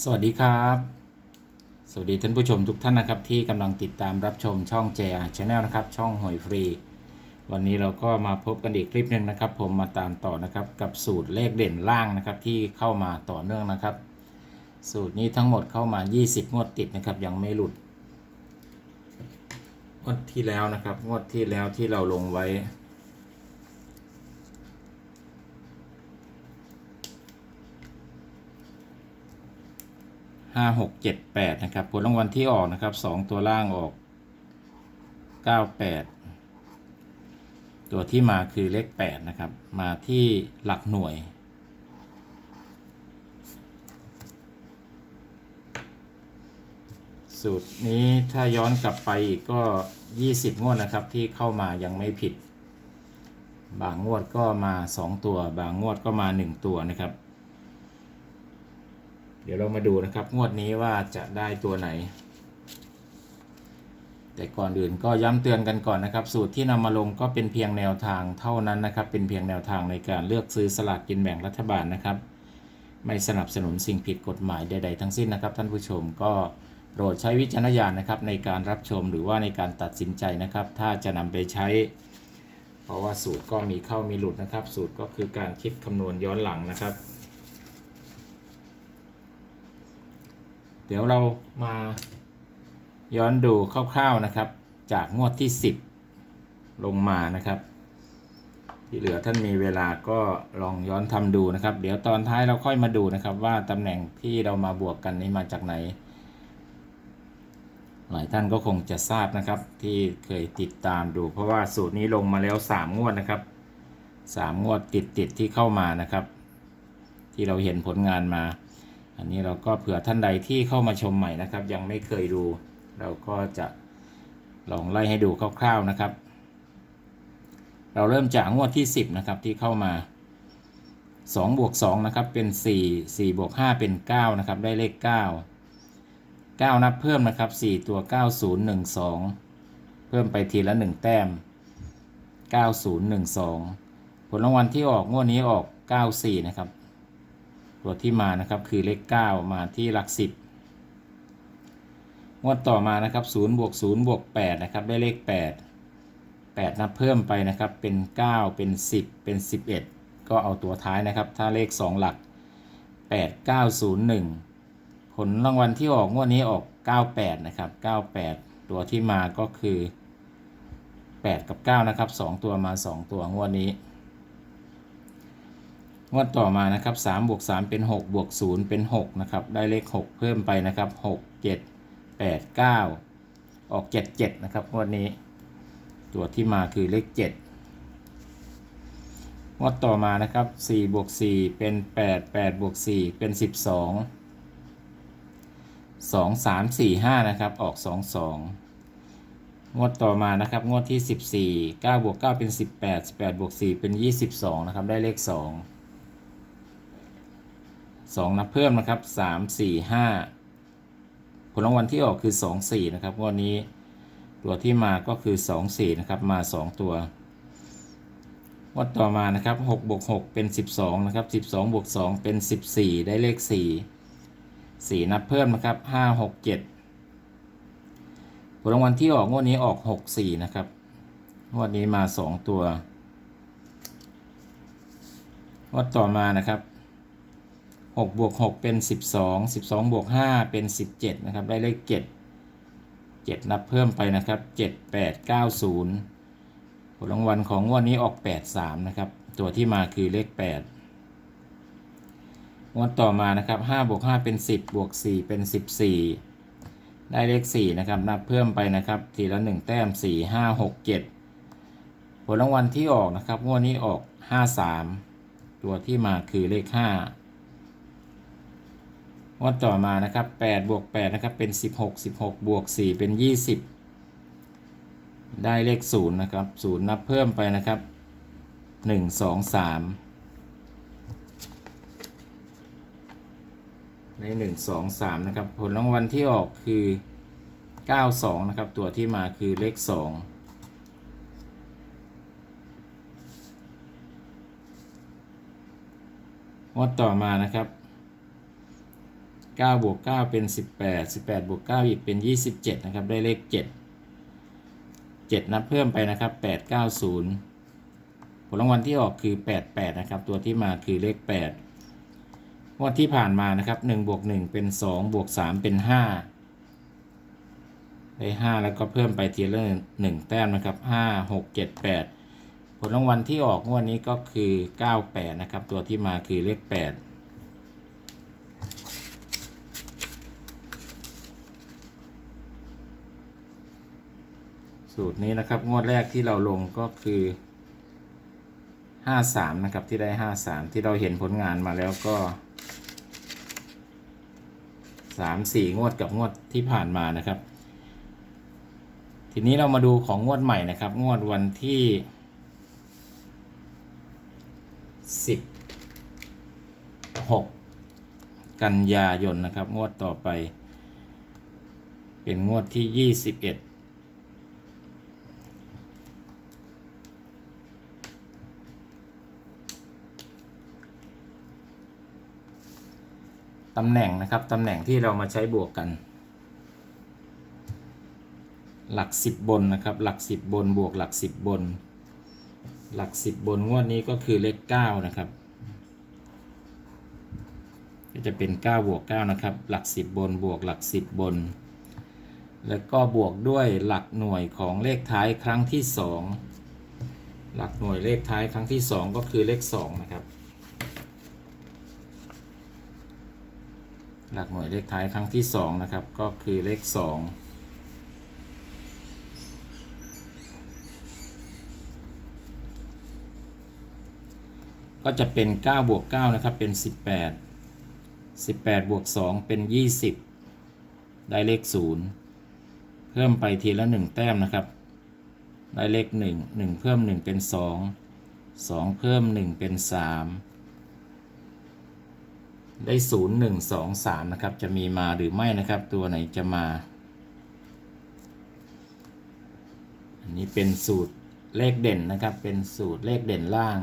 สวัสดีครับ สวัสดีท่านผู้ชมทุกท่านนะครับ ที่กำลังติดตามรับชมช่อง JR Channel นะครับ ช่องหวยฟรี วันนี้เราก็มาพบกันอีกคลิปหนึ่งนะครับ ผมมาตามต่อนะครับกับสูตรเลขเด่นล่างนะครับ ที่เข้ามาต่อเนื่องนะครับ สูตรนี้ทั้งหมดเข้ามา 20 งวดติดนะครับ ยังไม่หลุด งวดที่แล้วนะครับ งวดที่แล้วที่เราลงไว้ ห้าหกเจ็ดแปดนะครับ ผลรางวัลที่ออกนะครับสองตัวล่างออกเก้าแปดตัวที่มาคือเลขแปดนะครับ มาที่หลักหน่วย สูตรนี้ถ้าย้อนกลับไปอีกก็20งวดนะครับที่เข้ามายังไม่ผิด บางงวดก็มา2ตัว บางงวดก็มา1ตัวนะครับ เดี๋ยวเรามาดูนะครับ งวดนี้ว่าจะได้ตัวไหน แต่ก่อนอื่นก็ย้ำเตือนกันก่อนนะครับ สูตรที่นำมาลงก็เป็นเพียงแนวทางเท่านั้นนะครับ เป็นเพียงแนวทางในการเลือกซื้อสลากกินแบ่งรัฐบาลนะครับ ไม่สนับสนุนสิ่งผิดกฎหมายใด ๆ ทั้งสิ้นนะครับ ท่านผู้ชมก็โปรดใช้วิจารณญาณนะครับในการรับชมหรือว่าในการตัดสินใจนะครับ ถ้าจะนำไปใช้ เพราะว่าสูตรก็มีเข้ามีหลุดนะครับ สูตรก็คือการคิดคำนวณย้อนหลังนะครับ ดี๋ยวเรามาย้อนดูคร่าวๆนะครับ จากงวดที่ 10 ลงมานะครับ ที่เหลือท่านมีเวลาก็ลองย้อนทำดูนะครับ เดี๋ยวตอนท้ายเราค่อยมาดูนะครับ ว่าตำแหน่งที่เรามาบวกกันนี้มาจากไหน หลายท่านก็คงจะทราบนะครับที่เคยติดตามดู เพราะว่าสูตรนี้ลงมาแล้ว 3 งวดนะครับ 3 งวดติดๆที่เข้ามานะครับ ที่เราเห็นผลงานมา อันนี้เราก็เผื่อท่านใดที่เข้ามาชมใหม่นะครับ ยังไม่เคยดู เราก็จะลองไล่ให้ดูคร่าวๆนะครับ เราเริ่มจากงวดที่ 10นะครับที่เข้ามา2บวก2นะครับเป็น 4 4บวก5เป็น9นะครับได้เลข 9 9 นับเพิ่มนะครับ 4 ตัว 9012 เพิ่มไปทีละ 1 แต้ม 9012 ผลรางวัลที่ออกงวดนี้ออก 94 นะครับ ตัวที่มานะครับคือเลข 9 มาที่หลัก 10 งวดต่อมานะครับ0บวก0บวก8นะครับได้เลข 8 8 นับเพิ่มไปนะครับเป็น 9 เป็น 10 เป็น 11 ก็เอาตัวท้ายนะครับ ถ้าเลข 2 หลัก 8901 ผลรางวัลที่ออกงวดนี้ออก 98 นะครับ 98 ตัวที่มาก็คือ 8 กับ 9 นะครับ 2 ตัวมา 2 ตัวงวดนี้ งวดต่อมานะครับ3บวก3เป็น6บวก0เป็น6นะครับได้เลข 6 เพิ่มไปนะครับ 6 7 8 9 ออก 7 7 นะครับงวดนี้ ตัวที่มาคือเลข 7 งวดต่อมานะครับ4บวก4เป็น 8 8บวก4เป็น 12 2 3 4 5นะครับออก 2 2 งวดต่อมานะครับงวดที่ 14 9บวก9เป็น 18 18บวก4เป็น 22นะครับได้เลข 2 2 นับเพิ่มนะครับ 3 4 5 ผลรางวัลที่ออกคือ 2 4 นะครับงวดนี้ตัวที่มาก็คือ 2 4 นะครับ มา 2 ตัวงวดต่อมานะครับ6บวก6เป็น 12 นะครับ 12บวก2เป็น 14 ได้เลข 4 4 นับเพิ่มนะครับ 5 6 7 ผลรางวัลที่ออกงวดนี้ออก 6 4 นะครับงวดนี้มา 2 ตัวงวดต่อมานะครับ 6บวก6เป็น 12 12บวก5เป็น 17 นะครับ ได้เลข 7 7 นับเพิ่มไปนะครับ 7 8 9 0 ผลรางวัลของงวดนี้ออก 8 3 นะครับ ตัวที่มาคือเลข 8 งวดต่อมานะครับ5บวก5เป็น 10 บวก 4 เป็น 14 ได้เลข 4 นะครับ นับเพิ่มไปนะครับ ทีละ 1 แต้ม 4 5 6 7 ผลรางวัลที่ออกนะครับ งวดนี้ออก 5 3 ตัวที่มาคือเลข 5 งวดต่อมานะครับ8บวก8นะครับเป็น 16 16 บวก 4 เป็น 20 ได้เลข 0 นะครับ 0 นับเพิ่มไปนะครับ 1 2 3 ใน 1 2 3 นะครับ ผลรางวัลที่ออกคือ 92 นะครับ ตัวที่มาคือเลข 2งวดต่อมานะครับ 9บวก9เป็น 18 18บวก9อีกเป็น 27 นะครับ ได้เลข 7 7 นับเพิ่มไปนะครับ 890 ผลรางวัลที่ออกคือ 88 นะครับ ตัวที่มาคือเลข 8 งวดที่ผ่านมานะครับ1บวก1เป็น 2 บวก 3 เป็น 5 ได้ 5 แล้วก็เพิ่มไปทีละ1แต้มนะครับ 5 6 7 8 ผลรางวัลที่ออกงวดนี้ก็คือ 98 นะครับ ตัวที่มาคือเลข 8 สูตรนี้นะครับ งวดแรกที่เราลงก็คือ53นะครับที่ได้53ที่เราเห็นผลงานมาแล้วก็3 4งวดกับงวดที่ผ่านมานะครับ ทีนี้เรามาดูของงวดใหม่นะครับ งวดวันที่16กันยายนนะครับ งวดต่อไป เป็นงวดที่21 ตำแหน่งนะครับตำแหน่งที่เรามาใช้บวกกัน หลักสิบบนนะครับ หลักสิบบนบวกหลักสิบบน หลักสิบบนงวดนี้ก็คือเลขเก้านะครับก็จะเป็นเก้าบวกเก้านะครับ หลักสิบบนบวกหลักสิบบน แล้วก็บวกด้วยหลักหน่วยของเลขท้ายครั้งที่สองหลักหน่วยเลขท้ายครั้งที่สองก็คือเลขสองนะครับ หลักหน่วยเลขท้ายครั้งที่สองนะครับ ก็คือเลขสองก็จะเป็น 9 บวก 9 นะครับ เป็น 18 18 บวก 2 เป็น 20 ได้เลข 0 เพิ่มไปทีละ 1 แต้มนะครับ ได้เลข 1 1 เพิ่ม 1 เป็น 2 2 เพิ่ม 1 เป็น 3 ได้ศูนย์หนึ่งสองสามนะครับ จะมีมาหรือไม่นะครับ ตัวไหนจะมา อันนี้เป็นสูตรเลขเด่นนะครับ เป็นสูตรเลขเด่นล่าง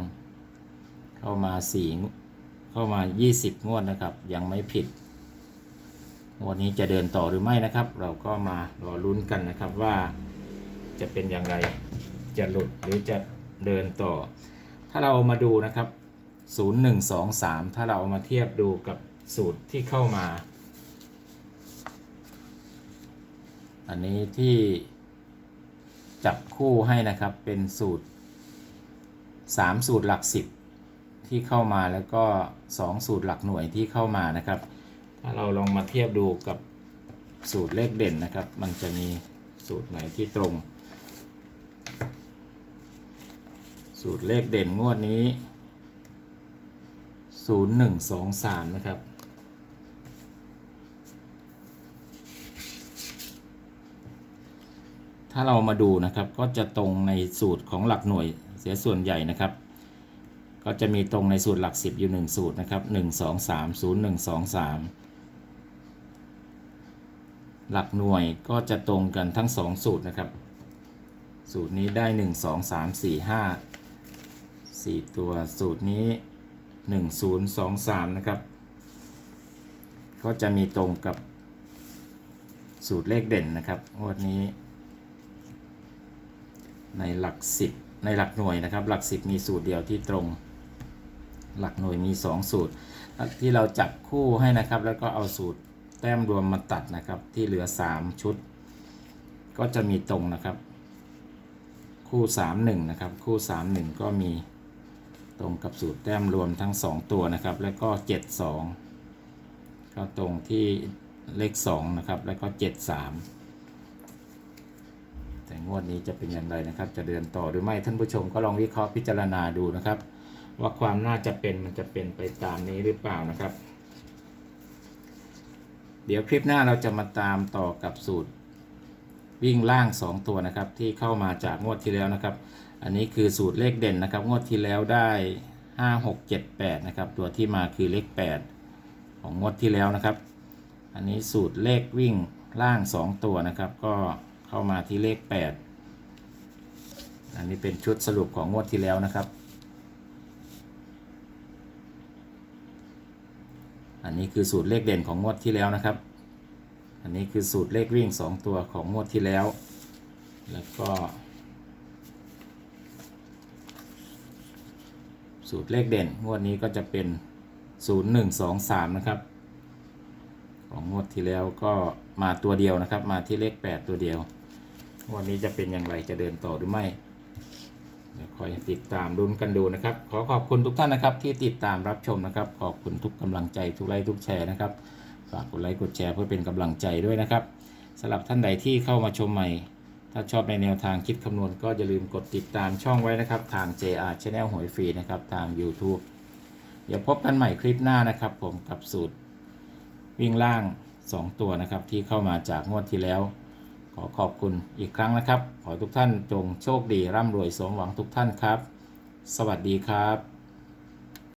เข้ามาสี่เข้ามา 20 งวดนะครับ ยังไม่ผิด งวดนี้จะเดินต่อหรือไม่นะครับ เราก็มารอลุ้นกันนะครับว่าจะเป็นอย่างไร จะหลุดหรือจะเดินต่อ ถ้าเรามาดูนะครับ 0 1 2 3 ถ้าเราเอามาเทียบดูกับสูตรที่เข้ามา อันนี้ที่จับคู่ให้นะครับเป็นสูตร 3 สูตรหลัก 10 ที่เข้ามาแล้วก็ 2 สูตรหลักหน่วยที่เข้ามานะครับ ถ้าเราลองมาเทียบดูกับสูตรเลขเด่นนะครับ มันจะมีสูตรไหนที่ตรง สูตรเลขเด่นงวดนี้ ศูนย์หนึ่งสองสามนะครับ ถ้าเรามาดูนะครับก็จะตรงในสูตรของหลักหน่วยเสียส่วนใหญ่นะครับ ก็จะมีตรงในสูตรหลักสิบอยู่หนึ่งสูตรนะครับหนึ่งสองสามศูนย์หนึ่งสองสามหลักหน่วยก็จะตรงกันทั้งสองสูตรนะครับ สูตรนี้ได้หนึ่งสองสามสี่ห้าสี่ตัวสูตรนี้ 1023 นะครับ ก็จะมีตรงกับสูตรเลขเด่นนะครับงวดนี้ ในหลัก 10 ในหลักหน่วยนะครับ หลัก 10 มีสูตรเดียวที่ตรง หลักหน่วยมี 2 สูตร ที่เราจับคู่ให้นะครับ แล้วก็เอาสูตรแต้มรวมมาตัดนะครับ ที่เหลือ 3 ชุด ก็จะมีตรงนะครับ คู่ 31 นะครับ คู่ 31 ก็มี ตรงกับสูตรแต้มรวมทั้ง 2 ตัวนะครับ แล้วก็ 72 ก็ตรงที่เลข 2 นะครับ แล้วก็ 73 แต่งวดนี้จะเป็นอย่างไรนะครับ จะเดินต่อหรือไม่ท่านผู้ชมก็ลองวิเคราะห์พิจารณาดูนะครับ ว่าความน่าจะเป็นมันจะเป็นไปตามนี้หรือเปล่านะครับ เดี๋ยวคลิปหน้าเราจะมาตามต่อกับสูตร วิ่งล่าง 2 ตัวนะครับที่เข้ามาจากงวดที่แล้วนะครับ อันนี้คือสูตรเลขเด่นนะครับ งวดที่แล้วได้ 5 6 7 8นะครับตัวที่มาคือเลข 8 ของงวดที่แล้วนะครับ อันนี้สูตรเลขวิ่งล่าง 2 ตัวนะครับ ก็เข้ามาที่เลข 8 อันนี้เป็นชุดสรุปของงวดที่แล้วนะครับ อันอันนี้คือสูตรเลขเด่นของงวดที่แล้วนะครับ อันนี้คือสูตรเลขวิ่ง 2 ตัวของงวดที่แล้ว แล้วก็ สูตรเลขเด่น งวดนี้ก็จะเป็น 0 1 2 3 นะครับ ของงวดที่แล้วก็มาตัวเดียวนะครับ มาที่เลข 8 ตัวเดียว งวดนี้จะเป็นอย่างไรจะเดินต่อหรือไม่เดี๋ยวคอยติดตามรุนกันดูนะครับ ขอขอบคุณทุกท่านนะครับที่ติดตามรับชมนะครับ ขอบคุณทุกกำลังใจทุกไลค์ทุกแชร์นะครับ ฝากกดไลค์กดแชร์เพื่อเป็นกำลังใจด้วยนะครับสำหรับท่านใดที่เข้ามาชมใหม่ ถ้าชอบในแนวทางคิดคำนวณ ก็อย่าลืมกดติดตามช่องไว้นะครับ ทาง JR Channel หวยฟรีนะครับทาง YouTube เดี๋ยวพบกันใหม่คลิปหน้านะครับ ผมกับสูตร วิ่งล่าง 2 ตัวนะครับ ที่เข้ามาจากงวดที่แล้ว ขอขอบคุณอีกครั้งนะครับ ขอทุกท่านจงโชคดีร่ำรวยสมหวังทุกท่านครับ สวัสดีครับ